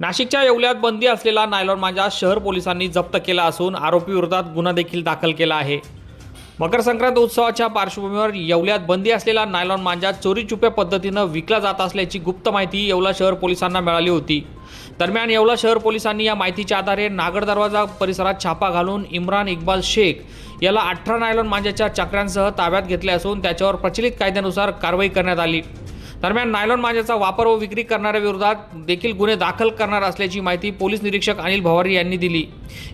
नाशिकच्या येवल्यात बंदी असलेला नायलॉन मांजा शहर पोलिसांनी जप्त केला असून आरोपी विरोधात गुन्हा देखील दाखल केला आहे. मकर संक्रांत उत्सवाच्या पार्श्वभूमीवर येवल्यात बंदी असलेला नायलॉन मांजा चोरीचुप्या पद्धतीनं विकला जात असल्याची गुप्त माहिती येवला शहर पोलिसांना मिळाली होती. दरम्यान येवला शहर पोलिसांनी या माहितीच्या आधारे नागड दरवाजा परिसरात छापा घालून इम्रान इक्बाल शेख याला अठरा नायलॉन मांजाच्या चक्रांसह ताब्यात घेतले असून त्याच्यावर प्रचलित कायद्यानुसार कारवाई करण्यात आली. दरम्यान नायलॉन मांजाचा वापर व विक्री करणाऱ्या विरोधात देखील गुन्हे दाखल करणार असल्याची माहिती पोलीस निरीक्षक अनिल भवारी यांनी दिली.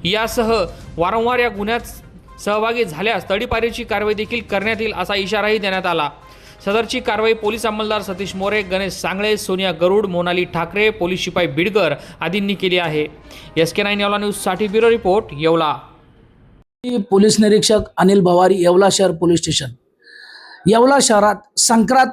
यासह वारंवार या गुन्ह्यात सहभागी झाल्यास तडीपारीची कारवाई देखील करण्यात येईल असा इशाराही देण्यात आला. सदरची कारवाई पोलीस अंमलदार सतीश मोरे गणेश सांगळे सोनिया गरुड मोनाली ठाकरे पोलीस शिपाई बिडकर आदींनी केली आहे. एस के नाईन येवला न्यूजसाठी ब्युरो रिपोर्ट येवला. पोलीस निरीक्षक अनिल भवारी येवला शहर पोलीस स्टेशन. येवला शहरात संक्रांत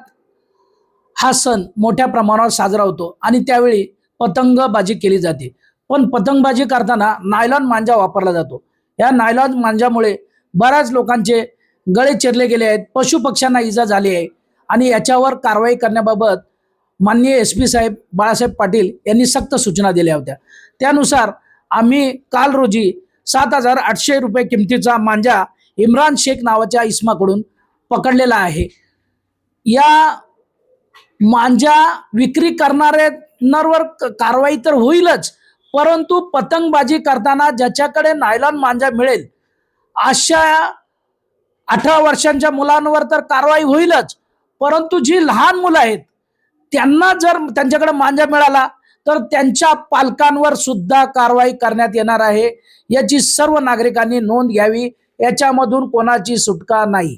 हा सण मोठ्या प्रमाणावर साजरा होतो आणि त्यावेळी पतंगबाजी केली जाते. पण पतंगबाजी करताना नायलॉन मांजा वापरला जातो. या नायलॉन मांजामुळे बऱ्याच लोकांचे गळे चिरले गेले आहेत पशुपक्ष्यांना इजा झाली आहे आणि याच्यावर कारवाई करण्याबाबत माननीय एस पी साहेब बाळासाहेब पाटील यांनी सक्त सूचना दिल्या होत्या. त्यानुसार आम्ही काल रोजी सात हजार आठशे रुपये किमतीचा मांजा इम्रान शेख नावाच्या इस्माकडून पकडलेला आहे. या मांजा विक्री करणाऱ्यांवर क- कारवाई तर होईलच परंतु पतंगबाजी करताना ज्याच्याकडे नायलॉन मांजा मिळेल अशा अठरा वर्षांच्या मुलांवर तर कारवाई होईलच. परंतु जी लहान मुलं आहेत त्यांना जर त्यांच्याकडे मांजा मिळाला तर त्यांच्या पालकांवर सुद्धा कारवाई करण्यात येणार आहे. याची सर्व नागरिकांनी नोंद घ्यावी याच्यामधून कोणाची सुटका नाही.